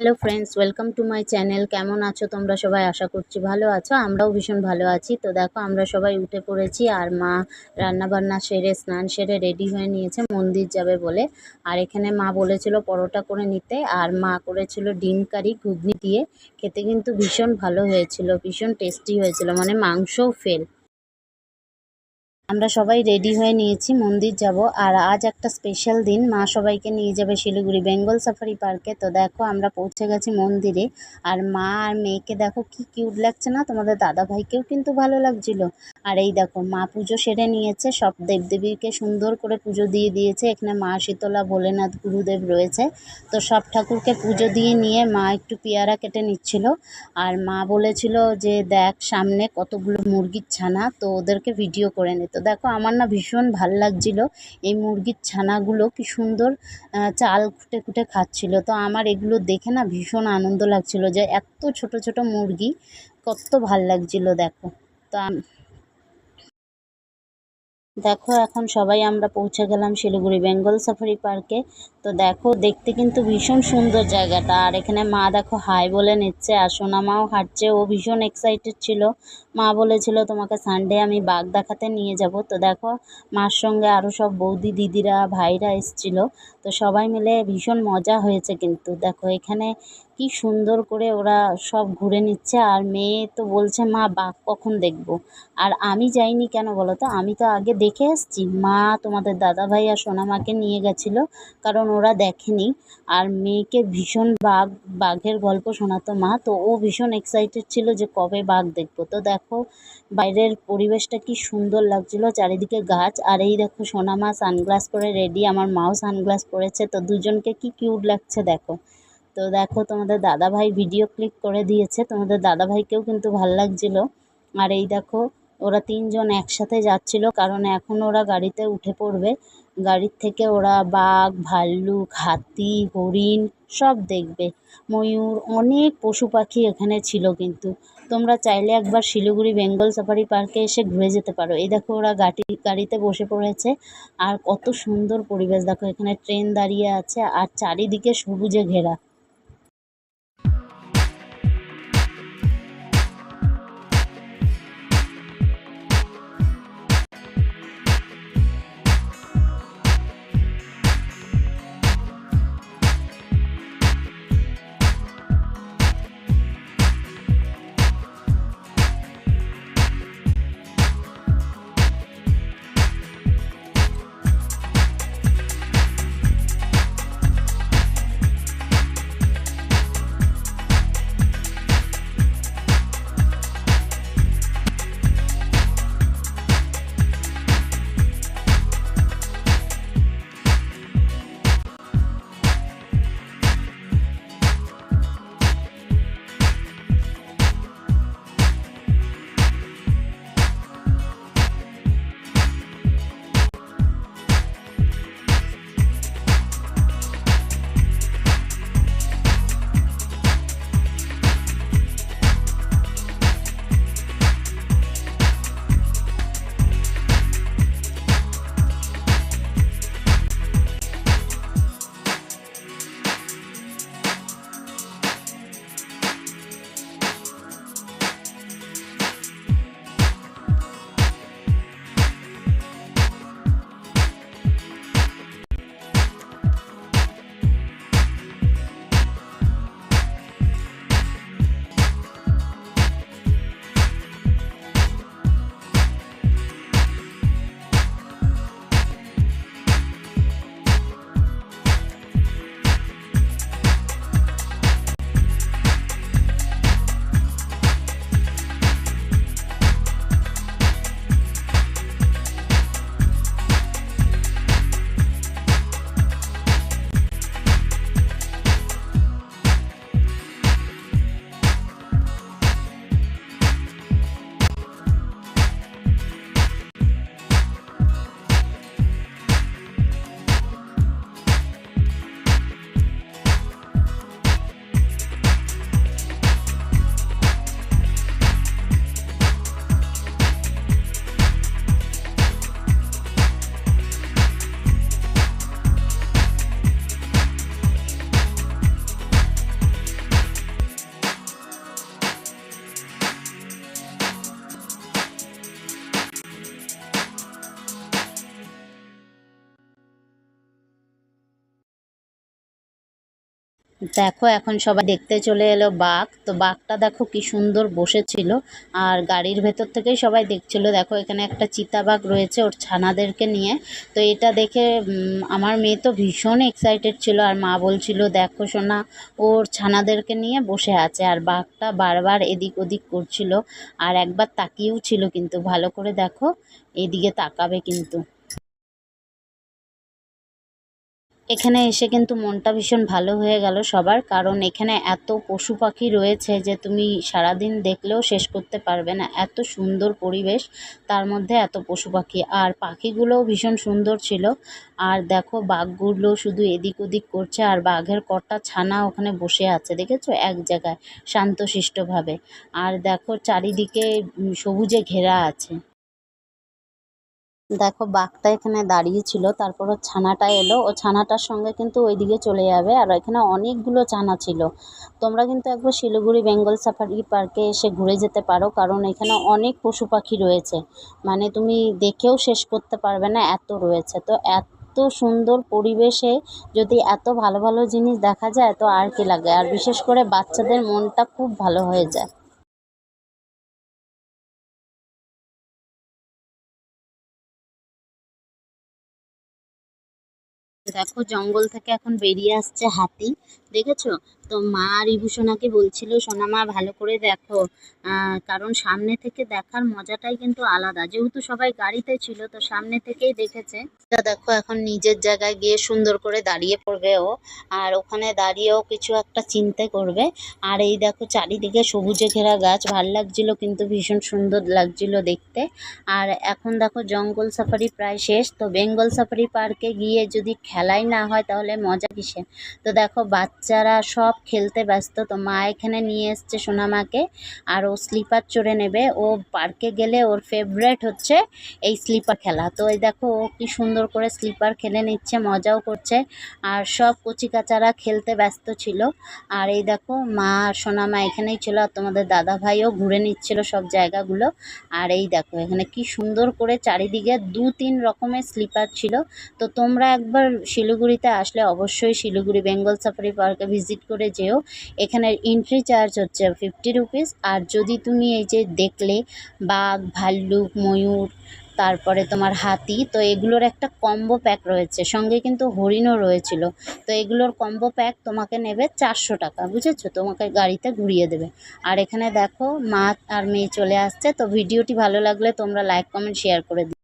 Hello friends welcome to my channel কেমন আছো তোমরা সবাই? আশা করছি ভালো আছো। আমরাও ভীষণ ভালো আছি। তো দেখো, আমরা সবাই উঠে পড়েছি আর মা রান্নাবান্না সেরে, স্নান সেরে রেডি হয়ে নিয়েছে। মন্দির যাবে বলে। আর এখানে মা বলেছিল পরোটা করে নিতে। আর মা করেছিল ডিম, কারি, ঘুগনি দিয়ে। খেতে কিন্তু ভীষণ ভালো হয়েছিল, ভীষণ টেস্টি হয়েছিল। মানে মাংসও ফেল আমরা সবাই রেডি হয়ে নিয়েছি, মন্দির যাব। আর আজ একটা স্পেশাল দিন, মা সবাইকে নিয়ে যাবে শিলিগুড়ি বেঙ্গল সাফারি পার্কে। তো দেখো, আমরা পৌঁছে গেছি মন্দিরে। আর মা আর মেয়েকে দেখো, কি কিউট লাগছে না? তোমাদের দাদা ভাইকেও কিন্তু ভালো লাগছিল। আর এই দেখো, মা পুজো সেরে নিয়েছে। সব দেবদেবীকে সুন্দর করে পুজো দিয়ে দিয়েছে। এখানে মা শীতলা, ভোলেনাথ, গুরুদেব রয়েছে। তো সব ঠাকুরকে পুজো দিয়ে নিয়ে মা একটু পেয়ারা কেটে নিচ্ছিল। আর মা বলেছিল যে, দেখ সামনে কতগুলো মুরগির ছানা। তো ওদেরকে ভিডিও করে নে তো দেখো আমার না ভীষণ ভালো লাগছিল। এই মুরগির ছানাগুলো কি সুন্দর চাল খুঁটে খুঁটে খাচ্ছিল। তো আমার এগুলো দেখে না ভীষণ আনন্দ লাগছিল যে এত ছোট ছোট মুরগি, কত ভালো লাগছিল, দেখো। তো দেখো, এখন সবাই আমরা পৌঁছে গেলাম শিলিগুড়ি বেঙ্গল সাফারি পার্কে। তো দেখো, দেখতে কিন্তু ভীষণ সুন্দর জায়গাটা। আর এখানে মা দেখো হাই বলে নিচ্ছে আর সোনা মাও হাঁটছে। ও ভীষণ এক্সাইটেড ছিল। মা বলেছিল, তোমাকে সানডে আমি বাঘ দেখাতে নিয়ে যাব। তো দেখো, মার সঙ্গে আরও সব বৌদি, দিদিরা, ভাইরা এসছিল। তো সবাই মিলে ভীষণ মজা হয়েছে কিন্তু। দেখো, এখানে কি সুন্দর করে ওরা সব ঘুরে নিচ্ছে। আর মেয়ে তো বলছে, মা বাঘ কখন দেখব? আর আমি যাইনি কেন বলো তো আমি তো আগে দেখে এসেছি। মা তোমাদের দাদাভাই আর সোনামাকে নিয়ে গেছিল, কারণ ওরা দেখেনি। আর মেয়েকে ভীষণ বাঘ, বাঘের গল্প শোনাতো মা। তো ও ভীষণ এক্সাইটেড ছিল যে কবে বাঘ দেখব। তো দেখো, বাইরের পরিবেশটা কি সুন্দর লাগছিল, চারিদিকে গাছ। আর এই দেখো, সোনামা সানগ্লাস পরে রেডি আমার মাও সানগ্লাস পরেছে। তো দুজনকে কি কিউট লাগছে দেখো। তো দেখো তোমাদের দাদাভাই ভিডিও ক্লিক করে দিয়েছে। তোমাদের দাদাভাইকেও কিন্তু ভালো লাগছিল। আর এই দেখো, ওরা তিনজন একসাথে যাচ্ছিল, কারণ এখন ওরা গাড়িতে উঠে পড়বে। গাড়ির থেকে ওরা বাঘ, ভাল্লুক, হাতি, হরিণ সব দেখবে। ময়ূর, অনেক পশু পাখি এখানে ছিল কিন্তু। তোমরা চাইলে একবার শিলিগুড়ি বেঙ্গল সাফারি পার্কে এসে ঘুরে যেতে পারো। এই দেখো, ওরা গাড়ি গাড়িতে বসে পড়েছে। আর কত সুন্দর পরিবেশ। দেখো, এখানে ট্রেন দাঁড়িয়ে আছে। আর চারিদিকে সবুজে ঘেরা। দেখো, এখন সবাই দেখতে চলে এলো বাঘ। তো বাঘটা দেখো কি সুন্দর বসেছিল। আর গাড়ির ভেতর থেকেই সবাই দেখছিল। দেখো, এখানে একটা চিতাবাঘ রয়েছে ওর ছানাদেরকে নিয়ে। তো এটা দেখে আমার মেয়ে তো ভীষণ এক্সাইটেড ছিল। আর মা বলছিল, দেখো সোনা, ওর ছানাদেরকে নিয়ে বসে আছে। আর বাঘটা বারবার এদিক ওদিক করছিল। আর একবার তাকিয়েও ছিল কিন্তু। ভালো করে দেখো, এদিকে তাকাবে কিন্তু। এখানে এসে কিন্তু মনটা ভীষণ ভালো হয়ে গেল সবার, কারণ এখানে এত পশু পাখি রয়েছে যে তুমি সারাদিন দেখলেও শেষ করতে পারবে না। এত সুন্দর পরিবেশ, তার মধ্যে এত পশু পাখি। আর পাখিগুলোও ভীষণ সুন্দর ছিল। আর দেখো বাঘগুলো শুধু এদিক ওদিক করছে, আর বাঘের কটা ছানা ওখানে বসে আছে, দেখেছ? এক জায়গায়, শান্তশিষ্টভাবে। আর দেখো চারিদিকে সবুজে ঘেরা আছে। দেখো, বাঘটা এখানে দাঁড়িয়ে ছিল, তারপর ছানাটা এলো, ও ছানাটার সঙ্গে কিন্তু ওইদিকে চলে যাবে, আর এখানে অনেকগুলো ছানা ছিল। তোমরা কিন্তু একবার শিলিগুড়ি বেঙ্গল সাফারি পার্কে এসে ঘুরে যেতে পারো, কারণ এখানে অনেক পশু পাখি রয়েছে। মানে তুমি দেখেও শেষ করতে পারবে না, এত রয়েছে। তো এত সুন্দর পরিবেশে যদি এত ভালো ভালো জিনিস দেখা যায়, তো আর কি লাগে? আর বিশেষ করে বাচ্চাদের মনটা খুব ভালো হয়ে যায়। দেখো জঙ্গল থেকে এখন বেরিয়ে আসছে হাতি। দেখেছ? তো মা রিভূষণাকে বলছিল, সোনা মা, ভালো করে দেখো। কারণ সামনে থেকে দেখার মজাটাই কিন্তু আলাদা। যেহেতু সবাই গাড়িতে ছিল, তো সামনে থেকেই দেখেছে। দেখো, এখন নিজের জায়গায় গিয়ে সুন্দর করে দাঁড়িয়ে পড়বে ও। আর ওখানে দাঁড়িয়েও কিছু একটা চিন্তা করবে। আর এই দেখো, চারিদিকে সবুজে ঘেরা গাছ। ভালো লাগছিল কিন্তু, ভীষণ সুন্দর লাগছিল দেখতে। আর এখন দেখো, জঙ্গল সাফারি প্রায় শেষ। তো বেঙ্গল সাফারি পার্কে গিয়ে যদি খেলাই না হয়, তাহলে মজা কিসে তো দেখো বাচ্চারা সব খেলতে ব্যস্ত। তো মা এখানে নিয়ে এসছে সোনামাকে, আর ও স্লিপার চড়ে নেবে। ও পার্কে গেলে ওর ফেভারেট হচ্ছে এই স্লিপার খেলা। তো এই দেখো, ও কি সুন্দর করে স্লিপার খেলে নিচ্ছে, মজাও করছে। আর সব কচিকাচারা খেলতে ব্যস্ত ছিল। আর এই দেখো, মা আর সোনামা এখানেই ছিল, আর তোমাদের দাদা ভাইও ঘুরে নিচ্ছিল সব জায়গাগুলো। আর এই দেখো, এখানে কি সুন্দর করে চারিদিকে দু তিন রকমের স্লিপার ছিল। তো তোমরা একবার শিলিগুড়িতে আসলে অবশ্যই শিলিগুড়ি বেঙ্গল সাফারি পার্কে ভিজিট করে যেও। এখানের এন্ট্রি চার্জ হচ্ছে ফিফটি রুপিস আর যদি তুমি এই যে দেখলে বাঘ, ভাল্লুক, ময়ূর, তারপরে তোমার হাতি, তো এগুলোর একটা কম্বো প্যাক রয়েছে। সঙ্গে কিন্তু হরিণও রয়েছিল। তো এগুলোর কম্বো প্যাক তোমাকে নেবে চারশো টাকা, বুঝেছ? তোমাকে গাড়িতে ঘুরিয়ে দেবে। আর এখানে দেখো মা আর মেয়ে চলে আসছে। তো ভিডিওটি ভালো লাগলে তোমরা লাইক কমেন্ট শেয়ার করে দিও।